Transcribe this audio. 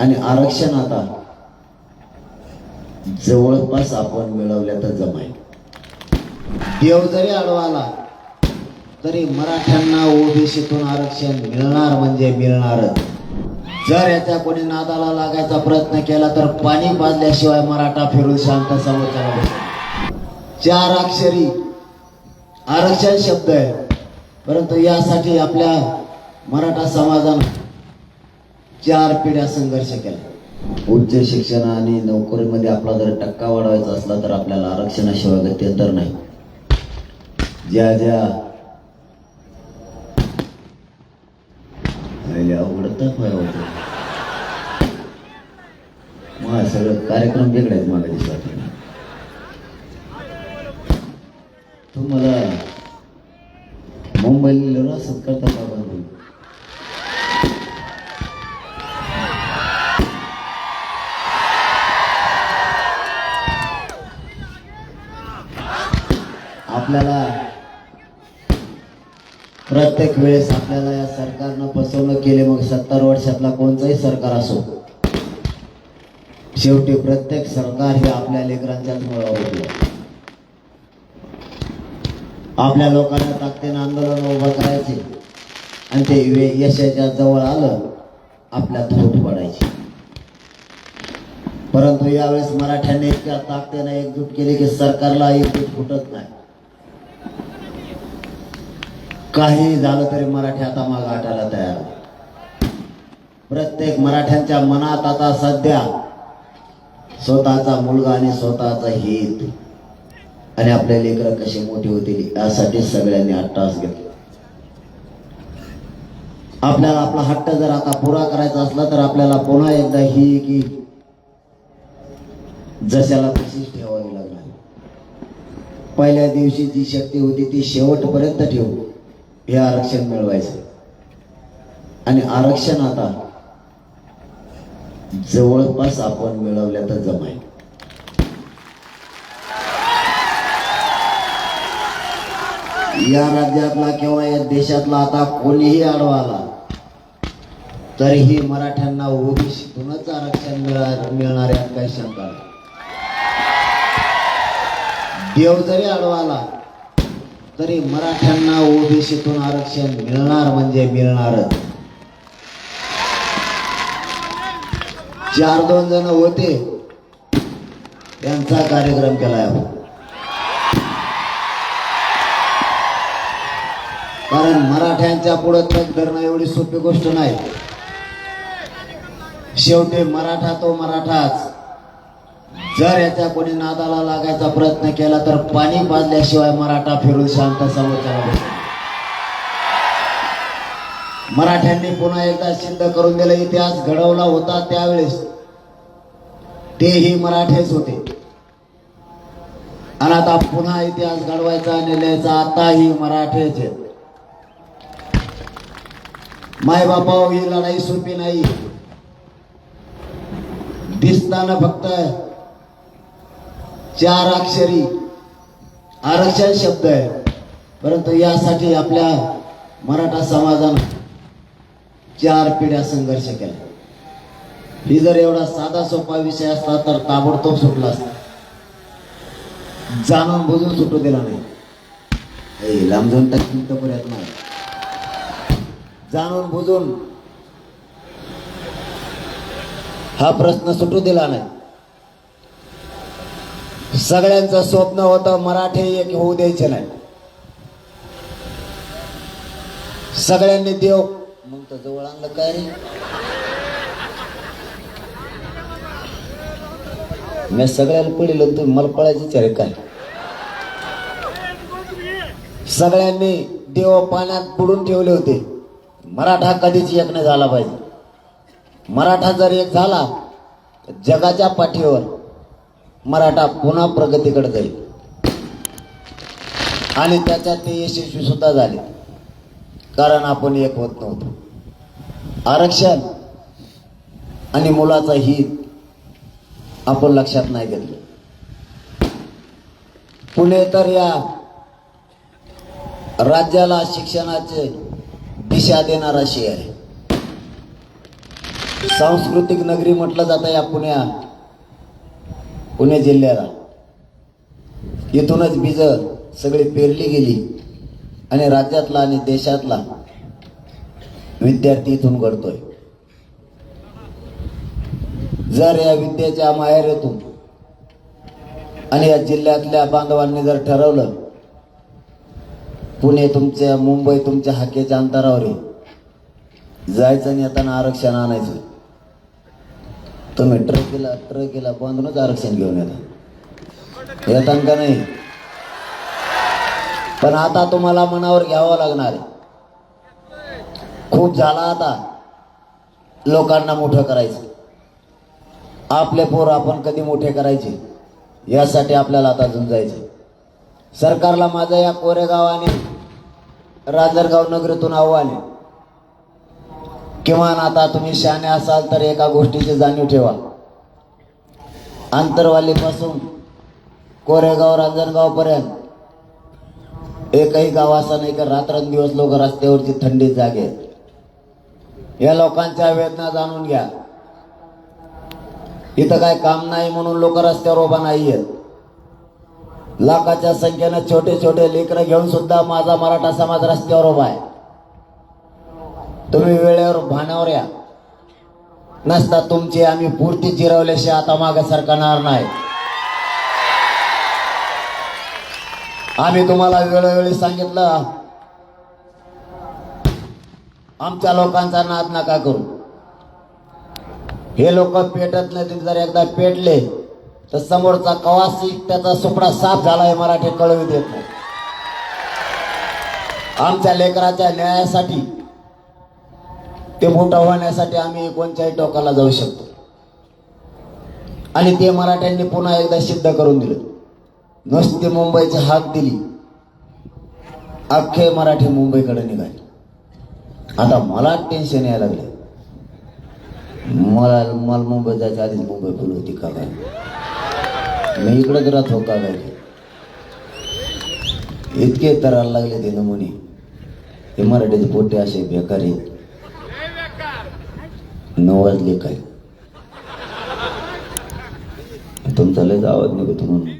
आणि आरक्षण आता जवळपास आपण मिळवल्या तर जमाय. देव जरी अडवाला तरी मराठ्यांना ओबीसीतून आरक्षण मिळणार म्हणजे मिळणारच. जर याच्या कोणी नादाला लागायचा प्रयत्न केला तर पाणी पाजल्याशिवाय मराठा फिरून शांत समोर चार अक्षरी आरक्षण शब्द आहे. परंतु यासाठी आपल्या मराठा समाजानं चार पिढ्या संघर्ष केला. उच्च शिक्षण आणि नोकरीमध्ये आपला जर टक्का वाढवायचा असला तर आपल्याला आरक्षणाशिवाय गत्यंतर नाही. ज्या ज्या अरे मला सगळं कार्यक्रम वेगळे आहेत मला दिसत तुम्हाला मुंबईला सत्कार करता आपल्याला प्रत्येक वेळेस आपल्याला या सरकारनं फसवणूक केली मग सत्तर वर्षातला कोणताही सरकार असो. शेवटी प्रत्येक सरकार हे आपल्या लेकरांच्याच मुळावर आपल्या लोकांना ताकदीनं आंदोलन उभं करायचे आणि ते यशाच्या जवळ आलं आपल्यात थोट पडायची. परंतु यावेळेस मराठ्यांनी इतक्या ताकदीनं एकजूट केली की सरकारला एकजूट फुटत नाही. काही झालं तरी मराठी आता माग आटायला तयार. प्रत्येक मराठ्यांच्या मनात आता सध्या स्वतःचा मुलगा आणि स्वतःचा हित. आणि आपल्या लेकरं कशी मोठी होतील यासाठी सगळ्यांनी अट्टास घेतला. आपल्याला आपला हट्ट जर आता पुरा करायचा असला तर आपल्याला पुन्हा एकदा ही की जशाला तशीच ठेवावी लागणार पहिल्या दिवशी जी शक्ती होती ती शेवटपर्यंत ठेवू. हे आरक्षण मिळवायचं. आणि आरक्षण आता जवळपास आपण मिळवल्या तर जमाय या राज्यातला किंवा या देशातला आता कोणीही आडवा आला तरीही मराठ्यांना ओबीसीतूनच आरक्षण मिळणार यात काही शंका नाही. देव जरी आडवा आला तरी मराठ्यांना ओबीसीतून आरक्षण मिळणार म्हणजे मिळणारच. चार दोन जण होते. त्यांचा कार्यक्रम केलाय हो. कारण मराठ्यांच्या पुढे तग धरणं एवढी सोपी गोष्ट नाही. शेवटी मराठा तो मराठाच. जर याच्या कोणी नादाला लागायचा प्रयत्न केला तर पाणी पाजल्याशिवाय मराठा फिरून शांत समोर मराठ्यांनी पुन्हा एकदा सिद्ध करून दिलं इतिहास घडवला होता त्यावेळेस. तेही मराठेच होते. आणि आता पुन्हा इतिहास घडवायचा आणि लिहायचा आताही मराठेच आहेत. माय बापा ही लढाई सोपी नाही. दिसताना फक्त चार अक्षरी. आरक्षण शब्द आहे. परंतु यासाठी आपल्या मराठा समाजानं चार पिढ्या संघर्ष केला. ही जर एवढा साधा सोपा विषय असता तर ताबडतोब सुटला असता. जाणून बुजून सुटू दिला नाही. लांबजून लांब टाकून तर पर्यंत नाही जाणून बुजून हा प्रश्न सुटू दिला नाही. सगळ्यांचं स्वप्न होतं मराठी एक होऊ द्यायचे नाही. सगळ्यांनी देव मग तर जवळ आणलं काय? रे मी सगळ्यांना पडेल तुम्ही मला पळायची विचार काय? सगळ्यांनी देव पाण्यात बुडून ठेवले होते. मराठा कधीच एक नाही झाला पाहिजे. मराठा जर एक झाला जगाच्या पाठीवर मराठा पुन्हा प्रगतीकडे जाईल. आणि त्याच्यात ते यशस्वी सुद्धा झाले. कारण आपण एक होत नव्हतो. आरक्षण आणि मुलाचा हित आपण लक्षात नाही घेतलं. पुणे तर या राज्याला शिक्षणाचे दिशा देणारा शहर आहे. सांस्कृतिक नगरी म्हटलं जातं या पुण्या पुणे जिल्ह्याला. इथूनच बीज सगळी पेरली गेली आणि राज्यातला आणि देशातला विद्यार्थी इथून घडतोय. जर या विद्येच्या माहेरीतून आणि या जिल्ह्यातल्या बांधवांनी जर ठरवलं पुणे तुमच्या मुंबई तुमच्या हाकेच्या अंतरावर जायचं आणि येताना आरक्षण आणायचं. तुम्ही ट्रकेला ट्रकेला बांधूनच आरक्षण घेऊन येता. येतान का नाही. पण आता तुम्हाला मनावर घ्यावं लागणार आहे. खूप झाला आता. लोकांना मोठं करायचं. आपले पोर आपण कधी मोठे करायचे? यासाठी आपल्याला आता झुंजायचं सरकारला माझं या कोरेगाव आणि राजरगाव नगरीतून आव्हान आहे. किमान आता तुम्ही शहाणे असाल तर एका गोष्टीची जाणीव ठेवा. आंतरवालीपासून कोरेगाव रांजणगावपर्यंत एकही गाव असा नाही का रात्रंदिवस लोक रस्त्यावरची थंडी जागे. आहेत या लोकांच्या वेदना जाणून घ्या. इथं काय काम नाही म्हणून लोक रस्त्यावर उभा नाही आहेत लाखाच्या संख्येनं छोटे छोटे लेकरं घेऊन सुद्धा माझा मराठा समाज रस्त्यावर उभा आहे. तुम्ही वेळेवर भानावर या. नसता तुमची आम्ही पूर्ती जिरवल्याशिवाय आता मागे सरकणार नाही. आम्ही तुम्हाला वेळोवेळी सांगितलं आमच्या लोकांचा नाद नका करू. हे लोक पेटत नाही जर एकदा पेटले तर समोरचा कवासी त्याचा सुपडा साफ झाला हे मराठी कळवू देत नाही. आमच्या लेकराच्या न्यायासाठी ते मोठं होण्यासाठी आम्ही कोणत्याही टोकाला जाऊ शकतो. आणि ते मराठ्यांनी पुन्हा एकदा सिद्ध करून दिलं. नुसती मुंबईची हाक दिली. अख्खे मराठी मुंबईकडे निघाले. आता मला टेन्शन यायला लागलं मला मला मुंबई जायच्या आधीच मुंबई फुल होती का काय? मी इकडंच राहत हो का काय? इतके तरायला लागले ते नमुने. हे मराठीचे पोटे असे बेकार नऊ नवाजले काय? तुमचा लयच आवाज निघतो म्हणून.